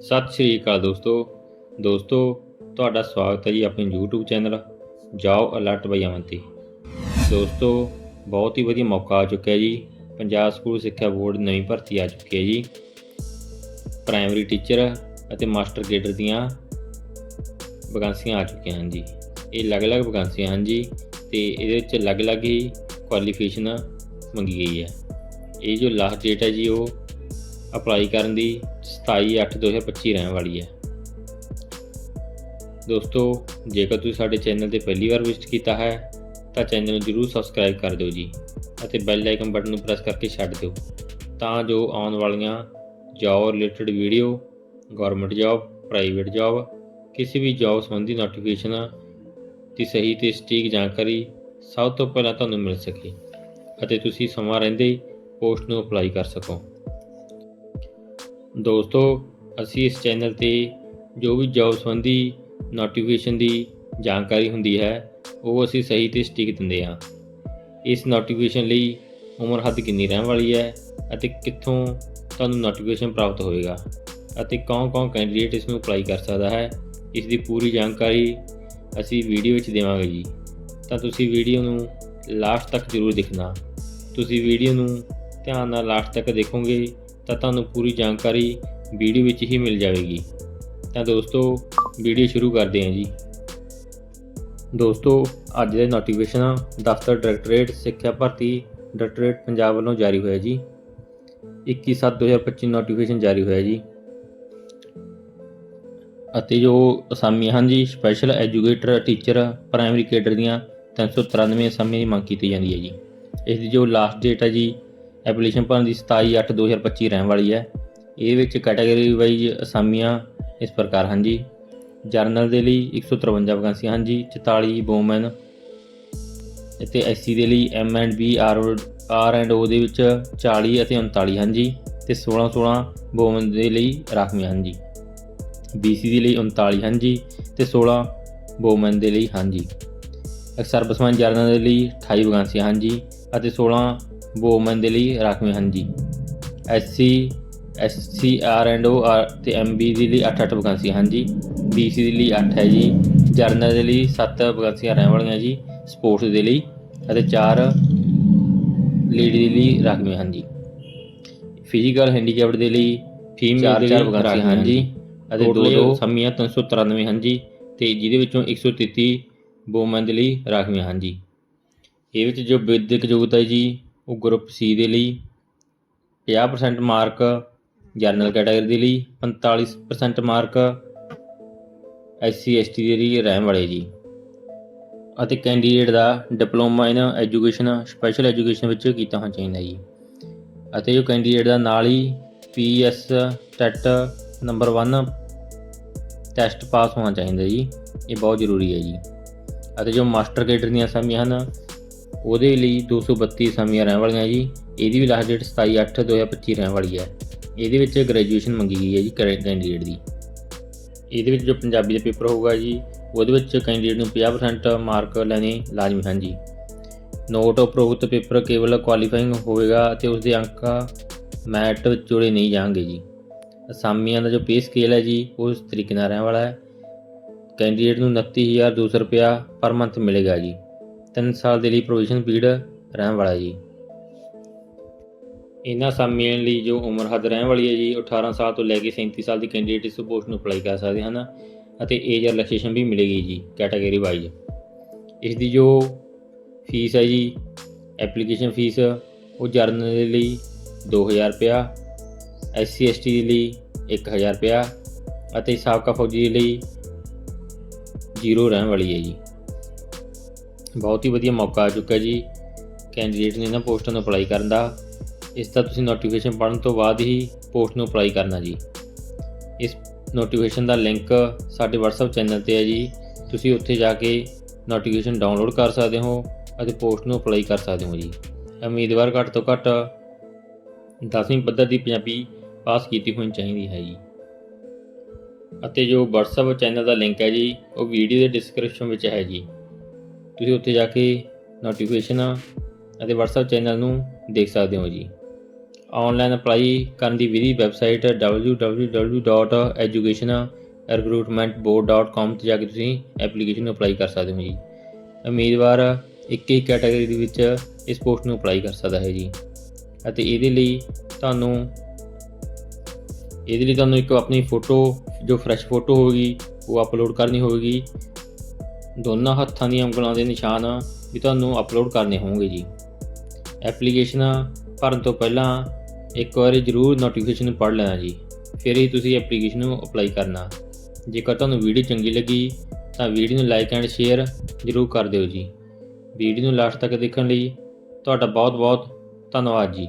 ਸਤਿ ਸ਼੍ਰੀ ਅਕਾਲ ਦੋਸਤੋ। ਦੋਸਤੋ, ਤੁਹਾਡਾ ਸਵਾਗਤ ਹੈ ਜੀ ਆਪਣੇ YouTube ਚੈਨਲ ਜਾਓ ਅਲਰਟ ਬਾਈ ਅਮਨ ਦੋਸਤੋ, ਬਹੁਤ ਹੀ ਵਧੀਆ ਮੌਕਾ ਆ ਚੁੱਕਿਆ ਜੀ। ਪੰਜਾਬ ਸਕੂਲ ਸਿੱਖਿਆ ਬੋਰਡ ਨਵੀਂ ਭਰਤੀ ਆ ਚੁੱਕੀ ਹੈ ਜੀ। ਪ੍ਰਾਇਮਰੀ ਟੀਚਰ ਅਤੇ ਮਾਸਟਰ ਗ੍ਰੇਡਰ ਦੀਆਂ ਵੈਕੈਂਸੀਆਂ ਆ ਚੁੱਕੀਆਂ ਹਨ ਜੀ। ਇਹ ਅਲੱਗ-ਅਲੱਗ ਵੈਕੈਂਸੀਆਂ ਹਨ ਜੀ ਤੇ ਇਹਦੇ ਵਿੱਚ ਅਲੱਗ-ਅਲੱਗ ਹੀ ਕੁਆਲੀਫਿਕੇਸ਼ਨ ਮੰਗੀ ਗਈ ਹੈ। ਇਹ ਜੋ ਲਾਸਟ ਡੇਟ ਹੈ ਜੀ, ਉਹ ਅਪਲਾਈ ਕਰਨ ਦੀ 27/8/2025 ਰਹਿਣ ਵਾਲੀ ਹੈ। ਦੋਸਤੋ, ਜੇਕਰ ਤੁਸੀਂ ਸਾਡੇ ਚੈਨਲ ਤੇ ਪਹਿਲੀ ਵਾਰ ਵਿਜ਼ਿਟ ਕੀਤਾ ਹੈ, ਤਾਂ ਚੈਨਲ ਨੂੰ ਜਰੂਰ ਸਬਸਕ੍ਰਾਈਬ ਕਰ ਦਿਓ ਜੀ ਅਤੇ ਬੈਲ ਆਈਕਨ ਬਟਨ ਨੂੰ ਪ੍ਰੈਸ ਕਰਕੇ ਛੱਡ ਦਿਓ ਤਾਂ ਜੋ ਆਉਣ ਵਾਲੀਆਂ job related video government job private job ਕਿਸੇ ਵੀ ਜੌਬ ਸੰਬੰਧੀ ਨੋਟੀਫਿਕੇਸ਼ਨਾਂ ਦੀ ਸਹੀ ਤੇ ਸਟੀਕ ਜਾਣਕਾਰੀ ਸਭ ਤੋਂ ਪਹਿਲਾਂ ਤੁਹਾਨੂੰ ਮਿਲ ਸਕੇ ਅਤੇ ਤੁਸੀਂ ਸਮਾਂ ਰਹਿੰਦੇ ਪੋਸਟ ਨੂੰ ਅਪਲਾਈ ਕਰ ਸਕੋ। ਦੋਸਤੋ, ਅਸੀਂ ਇਸ ਚੈਨਲ ਤੇ ਜੋ ਵੀ ਜੌਬ ਸੰਬੰਧੀ ਨੋਟੀਫਿਕੇਸ਼ਨ ਦੀ ਜਾਣਕਾਰੀ ਹੁੰਦੀ ਹੈ, ਉਹ ਅਸੀਂ ਸਹੀ ਤੇ ਸਟਿਕ ਦਿੰਦੇ ਹਾਂ। ਇਸ ਨੋਟੀਫਿਕੇਸ਼ਨ ਲਈ ਉਮਰ ਹੱਦ ਕਿੰਨੀ ਰਹਿਣ ਵਾਲੀ ਹੈ ਅਤੇ ਕਿੱਥੋਂ ਤੁਹਾਨੂੰ ਨੋਟੀਫਿਕੇਸ਼ਨ ਪ੍ਰਾਪਤ ਹੋਵੇਗਾ ਅਤੇ ਕੌਣ-ਕੌਣ ਕੈਂਡੀਡੇਟ ਇਸ ਨੂੰ ਅਪਲਾਈ ਕਰ ਸਕਦਾ ਹੈ, ਇਸ ਦੀ ਪੂਰੀ ਜਾਣਕਾਰੀ ਅਸੀਂ ਵੀਡੀਓ ਵਿੱਚ ਦੇਵਾਂਗੇ ਜੀ। ਤਾਂ ਤੁਸੀਂ ਵੀਡੀਓ ਨੂੰ ਲਾਸਟ ਤੱਕ ਜ਼ਰੂਰ ਦੇਖਣਾ। ਤੁਸੀਂ ਵੀਡੀਓ ਨੂੰ ਧਿਆਨ ਨਾਲ ਲਾਸਟ ਤੱਕ ਦੇਖੋਗੇ ਤਾਂ ਤੁਹਾਨੂੰ ਪੂਰੀ ਜਾਣਕਾਰੀ ਵੀਡੀਓ ਵਿੱਚ ਹੀ ਮਿਲ ਜਾਵੇਗੀ। ਤਾਂ ਦੋਸਤੋ, ਵੀਡੀਓ ਸ਼ੁਰੂ ਕਰਦੇ ਹਾਂ ਜੀ। ਦੋਸਤੋ, ਅੱਜ ਦੇ ਨੋਟੀਫਿਕੇਸ਼ਨ ਦਫ਼ਤਰ ਡਾਇਰੈਕਟੋਰੇਟ ਸਿੱਖਿਆ ਭਰਤੀ ਡਾਇਰੈਕਟੋਰੇਟ ਪੰਜਾਬ ਵੱਲੋਂ ਜਾਰੀ ਹੋਇਆ ਜੀ। 21/7/2025 ਨੋਟੀਫਿਕੇਸ਼ਨ ਜਾਰੀ ਹੋਇਆ ਜੀ। ਅਤੇ ਜੋ ਅਸਾਮੀਆਂ ਹਨ ਜੀ special educator teacher primary cadre ਦੀਆਂ 393 ਅਸਾਮੀਆਂ ਦੀ ਮੰਗ ਕੀਤੀ ਜਾਂਦੀ ਹੈ ਜੀ। ਇਸ ਦੀ ਜੋ ਲਾਸਟ ਡੇਟ ਹੈ ਜੀ ਐਪਲੀਕੇਸ਼ਨ ਭਰਨ ਦੀ 27/8/2025 ਰਹਿਣ ਵਾਲੀ ਹੈ। ਇਹ ਵਿੱਚ ਕੈਟਾਗਰੀ ਵਾਈਜ਼ ਅਸਾਮੀਆਂ ਇਸ ਪ੍ਰਕਾਰ ਹਨ ਜੀ। ਜਰਨਲ ਦੇ ਲਈ 153 ਵੈਕੈਂਸੀਆਂ ਹਨ ਜੀ 44 ਵੂਮਨ ਅਤੇ ਐਸਸੀ ਦੇ ਲਈ M and B R R and O ਦੇ ਵਿੱਚ 40 ਅਤੇ 39 ਹਨ ਜੀ ਤੇ 16 16 ਵੂਮਨ ਦੇ ਲਈ ਰਾਖਵੀਆਂ ਹਨ ਜੀ। ਬੀਸੀ ਦੇ ਲਈ 39 ਹਨ ਜੀ ਤੇ 16 ਵੂਮਨ ਦੇ ਲਈ ਹਨ ਜੀ। ਸਰਵਿਸਮੈਨ ਜਰਨਲ ਦੇ ਲਈ 28 ਵੈਕੈਂਸੀਆਂ ਹਨ ਜੀ ਅਤੇ 16 ਵੂਮਨ ਦੇ ਲਈ ਰਾਖਵੀਆਂ ਹਨ ਜੀ SC SC R and O R ਤੇ ਐਮਬੀ ਦੇ ਲਈ 8-8 ਵੈਕੈਂਸੀਆਂ। ਹਨ ਜੀ ਬੀਸੀ ਦੇ ਲਈ 8 ਹੈ ਜੀ। ਜਰਨਲ ਦੇ ਲਈ 7 ਵੈਕੈਂਸੀਆਂ ਰਹਿਣ ਵਾਲੀਆਂ ਜੀ। ਸਪੋਰਟਸ ਦੇ ਲਈ ਅਤੇ 4 ਲੇਡੀ ਦੇ ਲਈ ਰਾਖਵੀਆਂ ਹਨ ਜੀ ਫਿਜ਼ੀਕਲ ਹੈਂਡੀਕੈਪਡ ਦੇ ਲਈ ਫੀਮੇਲ ਦੇ ਲਈ ਵੈਕੈਂਸੀਆਂ ਹਨ ਜੀ ਅਤੇ ਦੋ ਦੋ ਸਮੀਆਂ 393 ਹਨ ਜੀ ਤੇ ਜਿਹਦੇ ਵਿੱਚੋਂ 133 ਵੂਮਨ ਦੇ ਲਈ ਰਾਖਵੀਆਂ ਹਨ ਜੀ ਇਹ ਵਿੱਚ ਜੋ ਵਿਦਿਅਕ ਯੋਗਤਾ ਹੈ ਜੀ ਉਹ ਗਰੁੱਪ ਸੀ ਦੇ ਲਈ 50% ਮਾਰਕ ਜਨਰਲ ਕੈਟਾਗਰੀ ਦੇ ਲਈ 45% ਮਾਰਕ ਐਸਸੀ ਐਸਟੀ ਦੇ ਲਈ ਰਹਿਣ ਵਾਲੇ ਜੀ। ਅਤੇ candidate the diploma in education special education ਵਿੱਚ ਕੀਤਾ ਹੋਣਾ ਚਾਹੀਦਾ ਜੀ। ਅਤੇ ਜੋ ਕੈਂਡੀਡੇਟ ਦਾ ਨਾਲ ਹੀ PS TET number 1 test pass ਹੋਣਾ ਚਾਹੀਦਾ ਜੀ। ਇਹ ਬਹੁਤ ਜ਼ਰੂਰੀ ਹੈ ਜੀ। ਅਤੇ ਜੋ ਮਾਸਟਰ ਕੇਡਰ ਦੀਆਂ ਅਸਾਮੀਆਂ ਹਨ ਉਹਦੇ ਲਈ 232 ਅਸਾਮੀਆਂ ਰਹਿਣ ਵਾਲੀਆਂ ਜੀ। ਇਹਦੀ ਵੀ ਲਾਸਟ ਡੇਟ 27/8/2025 ਰਹਿਣ ਵਾਲੀ ਹੈ। ਇਹਦੇ ਵਿੱਚ ਗ੍ਰੈਜੂਏਸ਼ਨ ਮੰਗੀ ਗਈ ਹੈ ਜੀ ਕੈਂਡੀਡੇਟ ਦੀ। ਇਹਦੇ ਵਿੱਚ ਜੋ ਪੰਜਾਬੀ ਦਾ ਪੇਪਰ ਹੋਊਗਾ ਜੀ, ਉਹਦੇ ਵਿੱਚ ਕੈਂਡੀਡੇਟ ਨੂੰ 50% ਮਾਰਕ ਲੈਣੇ ਲਾਜ਼ਮੀ ਹਨ ਜੀ। ਨੋਟ ਉਪਰੋਕਤ ਪੇਪਰ ਕੇਵਲ ਕੁਆਲੀਫਾਈਂਗ ਹੋਵੇਗਾ ਅਤੇ ਉਸ ਦੇ ਅੰਕ ਮੈਟ ਵਿੱਚ ਜੋੜੇ ਨਹੀਂ ਜਾਣਗੇ ਜੀ। ਅਸਾਮੀਆਂ ਦਾ ਜੋ ਪੇ ਸਕੇਲ ਹੈ ਜੀ, ਉਹ ਇਸ ਤਰੀਕੇ ਨਾਲ ਰਹਿਣ ਵਾਲਾ ਹੈ। ਕੈਂਡੀਡੇਟ ਨੂੰ 29200 ਰੁਪਇਆ ਪਰ ਮੰਥ ਮਿਲੇਗਾ ਜੀ। 3 ਸਾਲ ਦੇ ਲਈ ਪ੍ਰੋਵੀਜ਼ਨ ਪੀਰੀਅਡ ਰਹਿਣ ਵਾਲਾ ਜੀ। ਇਹਨਾਂ ਅਸਾਮੀਆਂ ਲਈ ਜੋ ਉਮਰ ਹੱਦ ਰਹਿਣ ਵਾਲੀ ਹੈ ਜੀ, ਉਹ 18 ਸਾਲ ਤੋਂ ਲੈ ਕੇ 37 ਸਾਲ ਦੀ ਕੈਂਡੀਡੇਟ ਇਸ ਪੋਸਟ ਨੂੰ ਅਪਲਾਈ ਕਰ ਸਕਦੇ ਹਨ ਅਤੇ ਏਜ ਰਿਲੈਕਸੇਸ਼ਨ ਵੀ ਮਿਲੇਗੀ ਜੀ ਕੈਟਾਗਰੀ ਵਾਈਜ਼ ਇਸ ਦੀ ਜੋ ਫੀਸ ਹੈ ਜੀ ਐਪਲੀਕੇਸ਼ਨ ਫੀਸ ਉਹ ਜਰਨਲ ਦੇ ਲਈ 2000 ਰੁਪਇਆ ਐਸਸੀ ਐਸਟੀ ਦੇ ਲਈ 1000 ਰੁਪਇਆ ਅਤੇ ਸਾਬਕਾ ਫੌਜੀ ਦੇ ਲਈ ਜ਼ੀਰੋ ਰਹਿਣ ਵਾਲੀ ਹੈ ਜੀ। ਬਹੁਤ ਹੀ ਵਧੀਆ ਮੌਕਾ ਆ ਚੁੱਕਾ ਜੀ। ਕੈਂਡੀਡੇਟ ਨੇ ਇਹਨਾਂ ਪੋਸਟਾਂ ਨੂੰ ਅਪਲਾਈ ਕਰਨ ਦਾ। ਇਸ ਦਾ ਤੁਸੀਂ ਨੋਟੀਫਿਕੇਸ਼ਨ ਪੜ੍ਹਨ ਤੋਂ ਬਾਅਦ ਹੀ ਪੋਸਟ ਨੂੰ ਅਪਲਾਈ ਕਰਨਾ ਜੀ। ਇਸ ਨੋਟੀਫਿਕੇਸ਼ਨ ਦਾ ਲਿੰਕ ਸਾਡੇ WhatsApp ਚੈਨਲ ਤੇ ਹੈ ਜੀ। ਤੁਸੀਂ ਉੱਥੇ ਜਾ ਕੇ ਨੋਟੀਫਿਕੇਸ਼ਨ ਡਾਊਨਲੋਡ ਕਰ ਸਕਦੇ ਹੋ ਅਤੇ ਪੋਸਟ ਨੂੰ ਅਪਲਾਈ ਕਰ ਸਕਦੇ ਹੋ ਜੀ। ਉਮੀਦਵਾਰ ਘੱਟ ਤੋਂ ਘੱਟ 10ਵੀਂ ਪੱਧਰ ਦੀ ਪੰਜਾਬੀ ਪਾਸ ਕੀਤੀ ਹੋਣੀ ਚਾਹੀਦੀ ਹੈ ਜੀ। ਅਤੇ ਜੋ WhatsApp ਚੈਨਲ ਦਾ ਲਿੰਕ ਹੈ ਜੀ, ਉਹ ਵੀਡੀਓ ਦੇ ਡਿਸਕ੍ਰਿਪਸ਼ਨ ਵਿੱਚ ਹੈ ਜੀ। ਤੁਸੀਂ ਉੱਥੇ ਜਾ ਕੇ ਨੋਟੀਫਿਕੇਸ਼ਨਾਂ ਅਤੇ WhatsApp ਚੈਨਲ ਨੂੰ ਦੇਖ ਸਕਦੇ ਹੋ ਜੀ। ਆਨਲਾਈਨ ਅਪਲਾਈ ਕਰਨ ਦੀ ਵਿਧੀ ਵੈਬਸਾਈਟ www.educationrecruitmentboard.com ਤੇ ਜਾ ਕੇ ਤੁਸੀਂ ਐਪਲੀਕੇਸ਼ਨ ਨੂੰ ਅਪਲਾਈ ਕਰ ਸਕਦੇ ਹੋ ਜੀ। ਉਮੀਦਵਾਰ ਇੱਕ ਹੀ ਕੈਟਾਗਰੀ ਦੇ ਵਿੱਚ ਇਸ ਪੋਸਟ ਨੂੰ ਅਪਲਾਈ ਕਰ ਸਕਦਾ ਹੈ ਜੀ। ਅਤੇ ਇਹਦੇ ਲਈ ਤੁਹਾਨੂੰ ਇਹਦੇ ਲਈ ਤੁਹਾਨੂੰ ਇੱਕ ਆਪਣੀ ਫੋਟੋ ਜੋ ਫਰੈਸ਼ ਫੋਟੋ ਹੋਵੇਗੀ, ਉਹ ਅਪਲੋਡ ਕਰਨੀ ਹੋਵੇਗੀ। ਦੋਨਾਂ ਹੱਥਾਂ ਦੀਆਂ ਉਂਗਲਾਂ ਦੇ ਨਿਸ਼ਾਨ ਵੀ ਤੁਹਾਨੂੰ ਅਪਲੋਡ ਕਰਨੇ ਹੋਣਗੇ ਜੀ। ਐਪਲੀਕੇਸ਼ਨ ਭਰਨ ਤੋਂ ਪਹਿਲਾਂ ਇੱਕ ਵਾਰੀ ਜ਼ਰੂਰ ਨੋਟੀਫਿਕੇਸ਼ਨ ਪੜ੍ਹ ਲੈਣਾ ਜੀ। ਫਿਰ ਹੀ ਤੁਸੀਂ ਐਪਲੀਕੇਸ਼ਨ ਨੂੰ ਅਪਲਾਈ ਕਰਨਾ। ਜੇਕਰ ਤੁਹਾਨੂੰ ਵੀਡੀਓ ਚੰਗੀ ਲੱਗੀ, ਤਾਂ ਵੀਡੀਓ ਨੂੰ ਲਾਈਕ ਐਂਡ ਸ਼ੇਅਰ ਜ਼ਰੂਰ ਕਰ ਦਿਓ ਜੀ। ਵੀਡੀਓ ਨੂੰ ਲਾਸਟ ਤੱਕ ਦੇਖਣ ਲਈ ਤੁਹਾਡਾ ਬਹੁਤ ਬਹੁਤ ਧੰਨਵਾਦ ਜੀ।